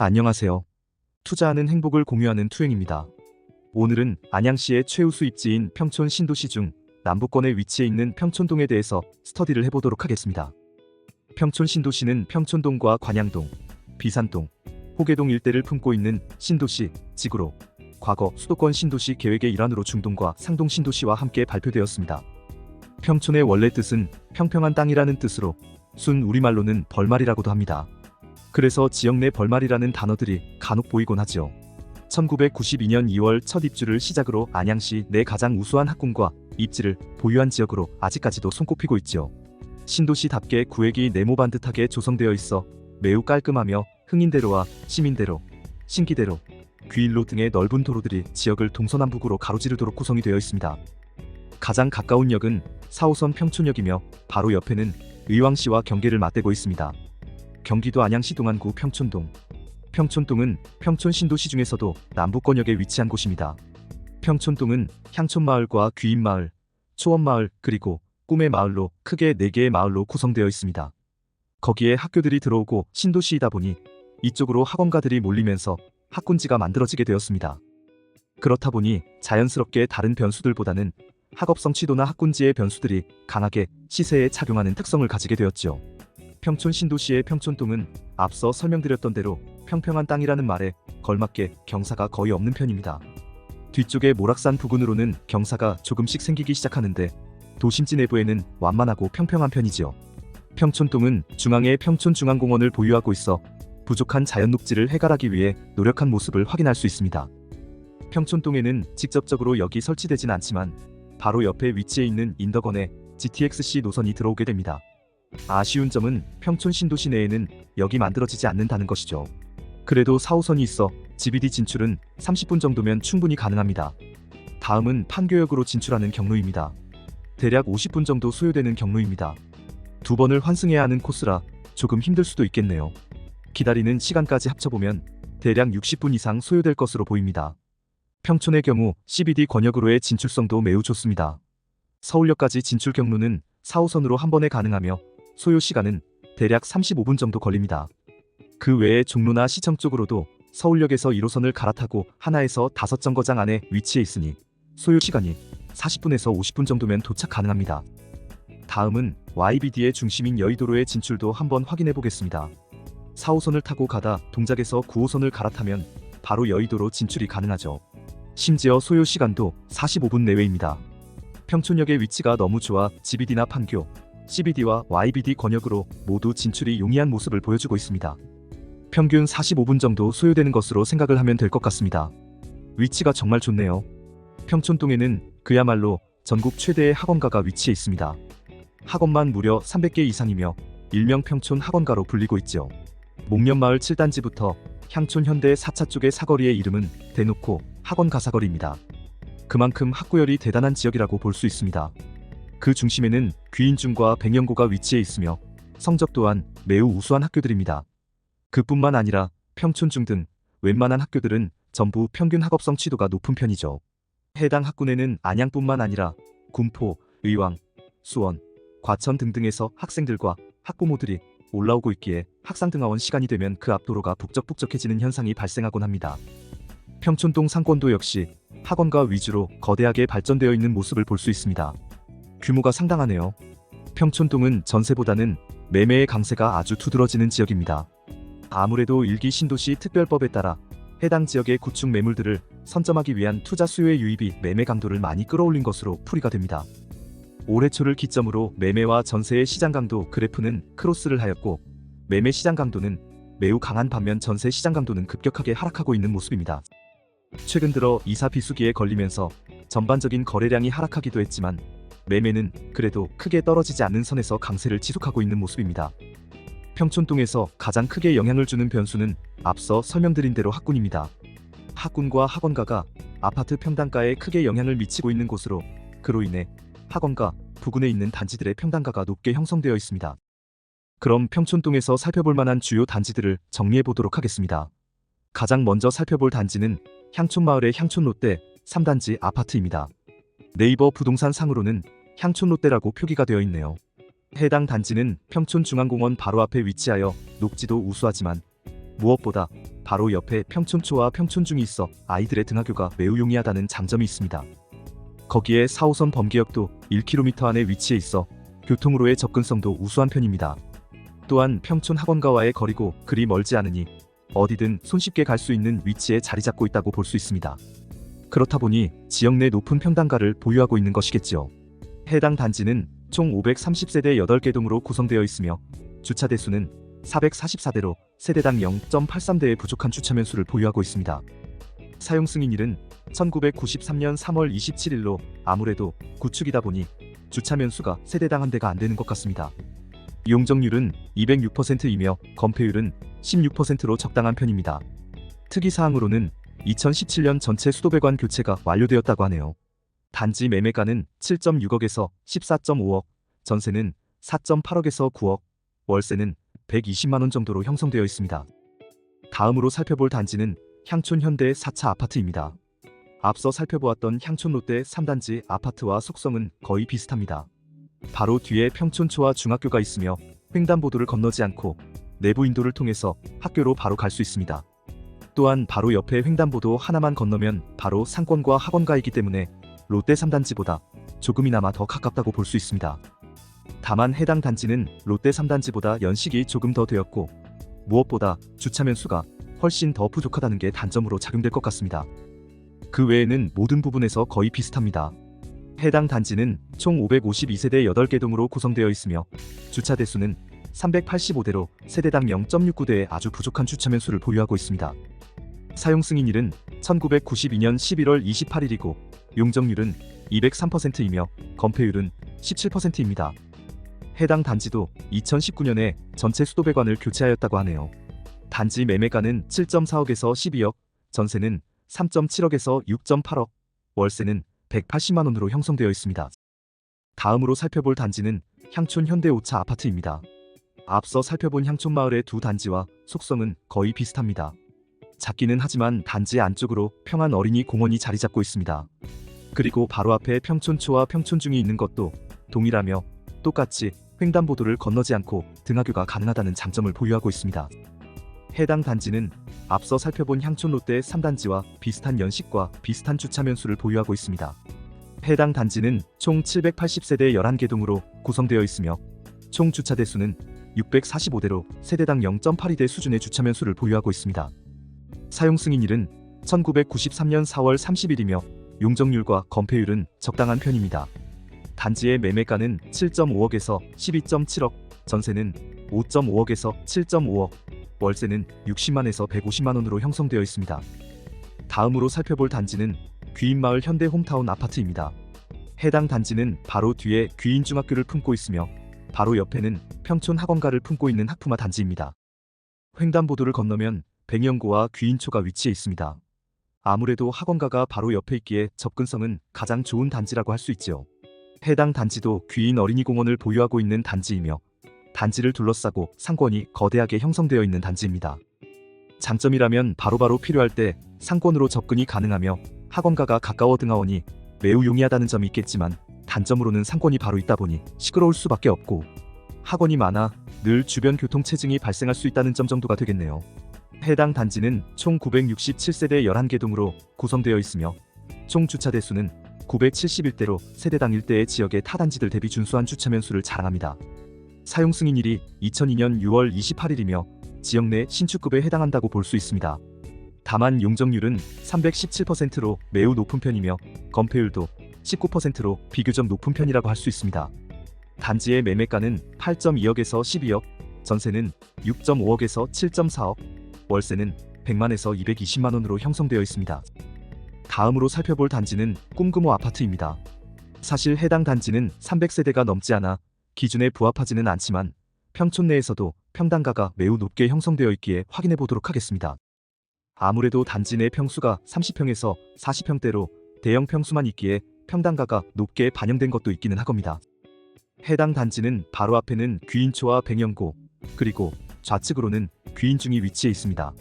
안녕하세요. 투자하는 행복을 공유하는 투행입니다. 오늘은 안양시의 최우수 입지인 평촌 신도시 중 남부권에 위치해 있는 평촌동에 대해서 스터디를 해보도록 하겠습니다. 평촌 신도시는 평촌동과 관양동, 비산동, 호계동 일대를 품고 있는 신도시, 지구로 과거 수도권 신도시 계획의 일환으로 중동과 상동 신도시와 함께 발표되었습니다. 평촌의 원래 뜻은 평평한 땅이라는 뜻으로 순 우리말로는 벌말이라고도 합니다. 그래서 지역 내 벌말이라는 단어들이 간혹 보이곤 하죠. 1992년 2월 첫 입주를 시작으로 안양시 내 가장 우수한 학군과 입지를 보유한 지역으로 아직까지도 손꼽히고 있죠. 신도시답게 구획이 네모반 듯하게 조성되어 있어 매우 깔끔하며 흥인대로와 시민대로, 신기대로, 귀일로 등의 넓은 도로들이 지역을 동서남북으로 가로지르도록 구성이 되어 있습니다. 가장 가까운 역은 4호선 평촌역이며 바로 옆에는 의왕시와 경계를 맞대고 있습니다. 경기도 안양시 동안구 평촌동. 평촌동은 평촌 신도시 중에서도 남부권역에 위치한 곳입니다. 평촌동은 향촌마을과 귀인마을, 초원마을 그리고 꿈의 마을로 크게 4개의 마을로 구성되어 있습니다. 거기에 학교들이 들어오고 신도시이다 보니 이쪽으로 학원가들이 몰리면서 학군지가 만들어지게 되었습니다. 그렇다 보니 자연스럽게 다른 변수들보다는 학업성 취도나 학군지의 변수들이 강하게 시세에 착용하는 특성을 가지게 되었죠. 평촌 신도시의 평촌동은 앞서 설명드렸던 대로 평평한 땅이라는 말에 걸맞게 경사가 거의 없는 편입니다. 뒤쪽의 모락산 부근으로는 경사가 조금씩 생기기 시작하는데 도심지 내부에는 완만하고 평평한 편이지요. 평촌동은 중앙에 평촌중앙공원을 보유하고 있어 부족한 자연 녹지를 해결하기 위해 노력한 모습을 확인할 수 있습니다. 평촌동에는 직접적으로 역이 설치되진 않지만 바로 옆에 위치해 있는 인덕원에 GTX-C 노선이 들어오게 됩니다. 아쉬운 점은 평촌 신도시 내에는 역이 만들어지지 않는다는 것이죠. 그래도 4호선이 있어 GBD 진출은 30분 정도면 충분히 가능합니다. 다음은 판교역으로 진출하는 경로입니다. 대략 50분 정도 소요되는 경로입니다. 두 번을 환승해야 하는 코스라 조금 힘들 수도 있겠네요. 기다리는 시간까지 합쳐보면 대략 60분 이상 소요될 것으로 보입니다. 평촌의 경우 CBD 권역으로의 진출성도 매우 좋습니다. 서울역까지 진출 경로는 4호선으로 한 번에 가능하며 소요 시간은 대략 35분 정도 걸립니다. 그 외에 종로나 시청 쪽으로도 서울역에서 1호선을 갈아타고 하나에서 다섯 정거장 안에 위치해 있으니 소요 시간이 40분에서 50분 정도면 도착 가능합니다. 다음은 YBD의 중심인 여의도로의 진출도 한번 확인해 보겠습니다. 4호선을 타고 가다 동작에서 9호선을 갈아타면 바로 여의도로 진출이 가능하죠. 심지어 소요 시간도 45분 내외입니다. 평촌역의 위치가 너무 좋아 GBD나 판교, CBD와 YBD 권역으로 모두 진출이 용이한 모습을 보여주고 있습니다. 평균 45분 정도 소요되는 것으로 생각을 하면 될 것 같습니다. 위치가 정말 좋네요. 평촌동에는 그야말로 전국 최대의 학원가가 위치해 있습니다. 학원만 무려 300개 이상이며 일명 평촌 학원가로 불리고 있죠. 목련마을 7단지부터 향촌 현대 4차 쪽의 사거리의 이름은 대놓고 학원가 사거리입니다. 그만큼 학구열이 대단한 지역이라고 볼 수 있습니다. 그 중심에는 귀인중과 백영고가 위치해 있으며 성적 또한 매우 우수한 학교들입니다. 그뿐만 아니라 평촌중 등 웬만한 학교들은 전부 평균 학업성 취도가 높은 편이죠. 해당 학군에는 안양뿐만 아니라 군포, 의왕, 수원, 과천 등등에서 학생들과 학부모들이 올라오고 있기에 학상 등하원 시간이 되면 그 앞도로가 북적북적해지는 현상이 발생하곤 합니다. 평촌동 상권도 역시 학원가 위주로 거대하게 발전되어 있는 모습을 볼 수 있습니다. 규모가 상당하네요. 평촌동은 전세보다는 매매의 강세가 아주 두드러지는 지역입니다. 아무래도 일기 신도시 특별법에 따라 해당 지역의 구축 매물들을 선점하기 위한 투자 수요의 유입이 매매 강도를 많이 끌어올린 것으로 풀이가 됩니다. 올해 초를 기점으로 매매와 전세의 시장 강도 그래프는 크로스를 하였고 매매 시장 강도는 매우 강한 반면 전세 시장 강도는 급격하게 하락하고 있는 모습입니다. 최근 들어 이사 비수기에 걸리면서 전반적인 거래량이 하락하기도 했지만 매매는 그래도 크게 떨어지지 않는 선에서 강세를 지속하고 있는 모습입니다. 평촌동에서 가장 크게 영향을 주는 변수는 앞서 설명드린 대로 학군입니다. 학군과 학원가가 아파트 평당가에 크게 영향을 미치고 있는 곳으로 그로 인해 학원가 부근에 있는 단지들의 평당가가 높게 형성되어 있습니다. 그럼 평촌동에서 살펴볼 만한 주요 단지들을 정리해 보도록 하겠습니다. 가장 먼저 살펴볼 단지는 향촌마을의 향촌롯데 3단지 아파트입니다. 네이버 부동산 상으로는 향촌롯데라고 표기가 되어 있네요. 해당 단지는 평촌중앙공원 바로 앞에 위치하여 녹지도 우수하지만 무엇보다 바로 옆에 평촌초와 평촌중이 있어 아이들의 등하교가 매우 용이하다는 장점이 있습니다. 거기에 4호선 범계역도 1km 안에 위치해 있어 교통으로의 접근성도 우수한 편입니다. 또한 평촌 학원가와의 거리고 그리 멀지 않으니 어디든 손쉽게 갈 수 있는 위치에 자리 잡고 있다고 볼 수 있습니다. 그렇다 보니 지역 내 높은 평당가를 보유하고 있는 것이겠지요. 해당 단지는 총 530세대 8개 동으로 구성되어 있으며 주차 대수는 444대로 세대당 0.83대의 부족한 주차면 수를 보유하고 있습니다. 사용 승인일은 1993년 3월 27일로 아무래도 구축이다 보니 주차면 수가 세대당 한 대가 안 되는 것 같습니다. 용적률은 206%이며 건폐율은 16%로 적당한 편입니다. 특이사항으로는 2017년 전체 수도배관 교체가 완료되었다고 하네요. 단지 매매가는 7.6억에서 14.5억, 전세는 4.8억에서 9억, 월세는 120만원 정도로 형성되어 있습니다. 다음으로 살펴볼 단지는 향촌 현대 4차 아파트입니다. 앞서 살펴보았던 향촌 롯데 3단지 아파트와 속성은 거의 비슷합니다. 바로 뒤에 평촌초와 중학교가 있으며 횡단보도를 건너지 않고 내부 인도를 통해서 학교로 바로 갈 수 있습니다. 또한 바로 옆에 횡단보도 하나만 건너면 바로 상권과 학원가이기 때문에 롯데 3단지보다 조금이나마 더 가깝다고 볼 수 있습니다. 다만 해당 단지는 롯데 3단지보다 연식이 조금 더 되었고 무엇보다 주차면 수가 훨씬 더 부족하다는 게 단점으로 작용될 것 같습니다. 그 외에는 모든 부분에서 거의 비슷합니다. 해당 단지는 총 552세대 8개 동으로 구성되어 있으며 주차 대수는 385대로 세대당 0.69대의 아주 부족한 주차면 수를 보유하고 있습니다. 사용 승인일은 1992년 11월 28일이고 용적률은 203%이며 건폐율은 17%입니다. 해당 단지도 2019년에 전체 수도배관을 교체하였다고 하네요. 단지 매매가는 7.4억에서 12억, 전세는 3.7억에서 6.8억, 월세는 180만 원으로 형성되어 있습니다. 다음으로 살펴볼 단지는 향촌 현대 5차 아파트입니다. 앞서 살펴본 향촌 마을의 두 단지와 속성은 거의 비슷합니다. 작기는 하지만 단지 안쪽으로 평안 어린이 공원이 자리 잡고 있습니다. 그리고 바로 앞에 평촌초와 평촌중이 있는 것도 동일하며 똑같이 횡단보도를 건너지 않고 등하교가 가능하다는 장점을 보유하고 있습니다. 해당 단지는 앞서 살펴본 향촌 롯데 3단지와 비슷한 연식과 비슷한 주차면 수를 보유하고 있습니다. 해당 단지는 총 780세대 11개 동으로 구성되어 있으며 총 주차 대수는 645대로 세대당 0.82대 수준의 주차면 수를 보유하고 있습니다. 사용 승인일은 1993년 4월 30일이며 용적률과 건폐율은 적당한 편입니다. 단지의 매매가는 7.5억에서 12.7억, 전세는 5.5억에서 7.5억, 월세는 60만에서 150만 원으로 형성되어 있습니다. 다음으로 살펴볼 단지는 귀인마을 현대 홈타운 아파트입니다. 해당 단지는 바로 뒤에 귀인중학교를 품고 있으며 바로 옆에는 평촌 학원가를 품고 있는 학품화 단지입니다. 횡단보도를 건너면 백연고와 귀인초가 위치해 있습니다. 아무래도 학원가가 바로 옆에 있기에 접근성은 가장 좋은 단지라고 할 수 있지요. 해당 단지도 귀인 어린이공원을 보유하고 있는 단지이며 단지를 둘러싸고 상권이 거대하게 형성되어 있는 단지입니다. 장점이라면 바로바로 필요할 때 상권으로 접근이 가능하며 학원가가 가까워 등하오니 매우 용이하다는 점이 있겠지만 단점으로는 상권이 바로 있다 보니 시끄러울 수밖에 없고 학원이 많아 늘 주변 교통체증이 발생할 수 있다는 점 정도가 되겠네요. 해당 단지는 총 967세대 11개 동으로 구성되어 있으며 총 주차 대수는 971대로 세대당 1대의 지역의 타단지들 대비 준수한 주차면 수를 자랑합니다. 사용 승인일이 2002년 6월 28일이며 지역 내 신축급에 해당한다고 볼 수 있습니다. 다만 용적률은 317%로 매우 높은 편이며 건폐율도 19%로 비교적 높은 편이라고 할 수 있습니다. 단지의 매매가는 8.2억에서 12억, 전세는 6.5억에서 7.4억, 월세는 100만에서 220만 원으로 형성되어 있습니다. 다음으로 살펴볼 단지는 꿈금호 아파트입니다. 사실 해당 단지는 300세대가 넘지 않아 기준에 부합하지는 않지만 평촌 내에서도 평당가가 매우 높게 형성되어 있기에 확인해 보도록 하겠습니다. 아무래도 단지 내 평수가 30평에서 40평대로 대형 평수만 있기에 평당가가 높게 반영된 것도 있기는 하겁니다. 해당 단지는 바로 앞에는 귀인초와 백연고 그리고 좌측으로는 귀인중이 위치해 있습니다.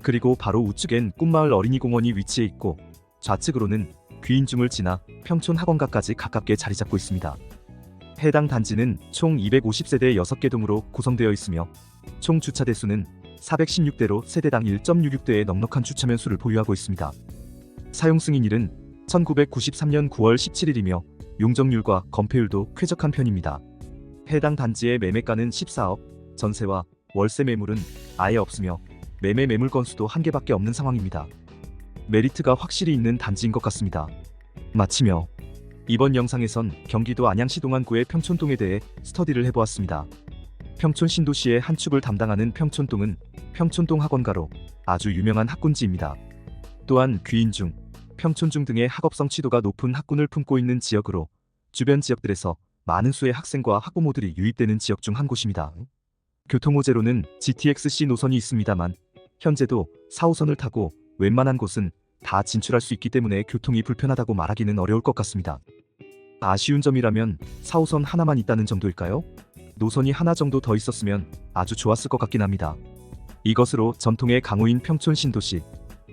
그리고 바로 우측엔 꿈마을 어린이공원이 위치해 있고 좌측으로는 귀인중을 지나 평촌 학원가까지 가깝게 자리 잡고 있습니다. 해당 단지는 총 250세대 6개 동으로 구성되어 있으며 총 주차 대수는 416대로 세대당 1.66대의 넉넉한 주차면 수를 보유하고 있습니다. 사용 승인일은 1993년 9월 17일이며 용적률과 건폐율도 쾌적한 편입니다. 해당 단지의 매매가는 14억, 전세와 월세 매물은 아예 없으며 매매 매물 건수도 한 개밖에 없는 상황입니다. 메리트가 확실히 있는 단지인 것 같습니다. 마치며 이번 영상에선 경기도 안양시 동안구의 평촌동에 대해 스터디를 해보았습니다. 평촌 신도시의 한 축을 담당하는 평촌동은 평촌동 학원가로 아주 유명한 학군지입니다. 또한 귀인중, 평촌중 등의 학업 성취도가 높은 학군을 품고 있는 지역으로 주변 지역들에서 많은 수의 학생과 학부모들이 유입되는 지역 중 한 곳입니다. 교통호재로는 GTX-C 노선이 있습니다만 현재도 4호선을 타고 웬만한 곳은 다 진출할 수 있기 때문에 교통이 불편하다고 말하기는 어려울 것 같습니다. 아쉬운 점이라면 4호선 하나만 있다는 정도일까요? 노선이 하나 정도 더 있었으면 아주 좋았을 것 같긴 합니다. 이것으로 전통의 강호인 평촌 신도시,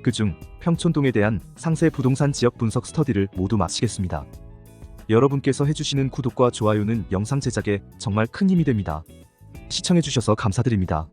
그중 평촌동에 대한 상세 부동산 지역 분석 스터디를 모두 마치겠습니다. 여러분께서 해주시는 구독과 좋아요는 영상 제작에 정말 큰 힘이 됩니다. 시청해주셔서 감사드립니다.